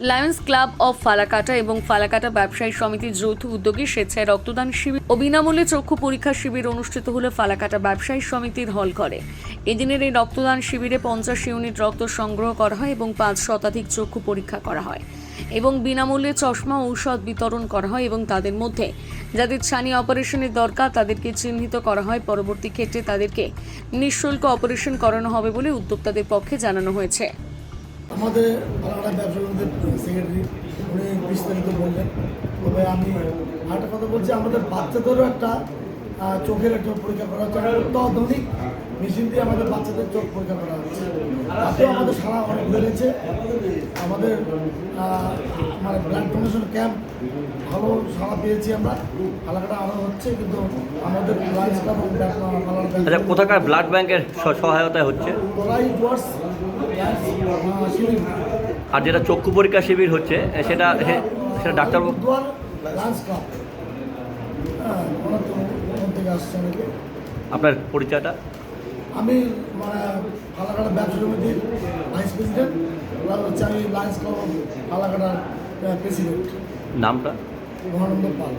Lions club of Falakata এবং ফালাকাটা ব্যবসায়ী সমিতির যৌথ উদ্যোগে স্বেচ্ছায় রক্তদান শিবির ও বিনামূল্যে চক্ষু পরীক্ষা শিবির অনুষ্ঠিত হলো ফালাকাটা ব্যবসায়ী সমিতির হল করে এদিনের এই রক্তদান শিবিরে পঞ্চাশ ইউনিট রক্ত সংগ্রহ করা হয় এবং পাঁচ শতাধিক চক্ষু পরীক্ষা করা হয় এবং বিনামূল্যে চশমা ঔষধ বিতরণ করা হয় এবং তাদের মধ্যে যাদের ছানি অপারেশনের দরকার তাদেরকে চিহ্নিত করা হয়। পরবর্তী ক্ষেত্রে তাদেরকে নিঃশুল্ক অপারেশন করানো হবে বলে উদ্যোক্তাদের পক্ষে জানানো হয়েছে। আমাদের আলাদা ব্যবসা সেক্রেটারি উনি বিস্তারিত বললেন। তবে আমি আরেকটা কথা বলছি, আমাদের বাচ্চাদেরও একটা চোখের একটা পরীক্ষা করা হচ্ছে। অত্যাধুনিক মেশিন দিয়ে আমাদের বাচ্চাদের চোখ পরীক্ষা করা হচ্ছে। তাতেও আমাদের সারা অনেক বেড়েছে। আমাদের মানে ব্লাড ডোনেশন ক্যাম্প ভালো সারা পেয়েছি আমরা। এলাকাটা আরও হচ্ছে কিন্তু আমাদের আচ্ছা কোথাকার ব্লাড ব্যাংকের সহায়তায় হচ্ছে? আর যেটা চক্ষু পরীক্ষা শিবির হচ্ছে সেটা সেটা ডাক্তার দুয়ার লাঞ্চ ক্লাব হ্যাঁ ওনার তো ওখান থেকে আসছে অনেকে আপনার পরিচয়টা? আমি মানে ফালাকাটা ব্যবসা সমিতির ভাইস প্রেসিডেন্ট হচ্ছে আমি লায়ন্স ক্লাব ফালাকাটার প্রেসিডেন্ট নামটা? মহানন্দ পাল।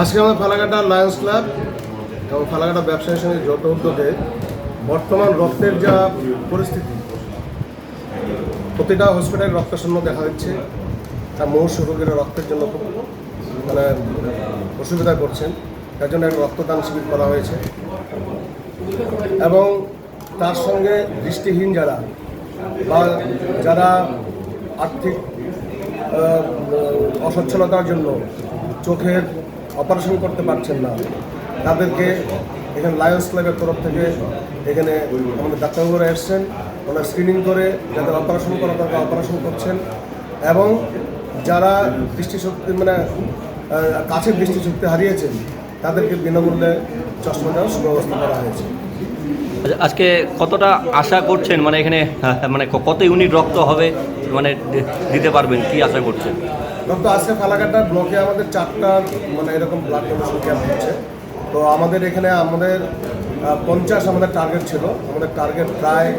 আজকে আমরা ফালাকাটা লায়ন্স ক্লাব এবং ফালাকাটা ব্যবসায়ী সঙ্গে যত উদ্যোগে বর্তমান রক্তের যা পরিস্থিতি প্রতিটা হসপিটালে রক্ত শূন্য দেখা যাচ্ছে তা মৌস রোগীরা রক্তের জন্য খুব মানে অসুবিধা করছেন। তার জন্য একটা রক্তদান শিবির করা হয়েছে। এবং তার সঙ্গে দৃষ্টিহীন যারা, বা যারা আর্থিক অসচ্ছলতার জন্য চোখের অপারেশন করতে পারছেন না, তাদেরকে এখানে লায়ন্স ক্লাবের তরফ থেকে এখানে আমাদের ডাক্তারবাবুরা এসছেন। ওনারা স্ক্রিনিং করে যাদের অপারেশন করা দরকার অপারেশন করছেন। এবং যারা দৃষ্টিশক্তি মানে কাছে দৃষ্টিশক্তি হারিয়েছেন তাদেরকে বিনামূল্যে চশমা দেওয়ার সুব্যবস্থা করা হয়েছে। আচ্ছা, আজকে কতটা আশা করছেন? মানে এখানে মানে কত ইউনিট রক্ত হবে? মানে দিতে পারবেন? কি আশা করছেন? রক্ত আজকে ফালাকাটা ব্লকে আমাদের চারটা মানে এরকম ব্লাড ডোনেশন ক্যাম্প হচ্ছে। তো আমাদের এখানে আমাদের পঞ্চাশ আমাদের টার্গেট ছিল। আমাদের টার্গেট প্রায়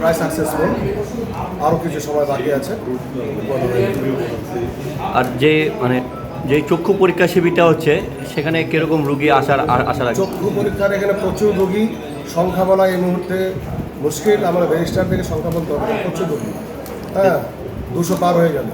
প্রায় সাকসেসফুল আরও কিছু সময় বাকি আছে। আর যে মানে যে চক্ষু পরীক্ষা শিবিরটা হচ্ছে, সেখানে কীরকম রুগী আসার আর আসার চক্ষু পরীক্ষার এখানে প্রচুর রুগী সংখ্যা বলা এই মুহূর্তে মুশকিল। আমরা রেজিস্টার থেকে সংখ্যা বলতে হবে, প্রচুর রুগী। হ্যাঁ দুশো পার হয়ে যাবে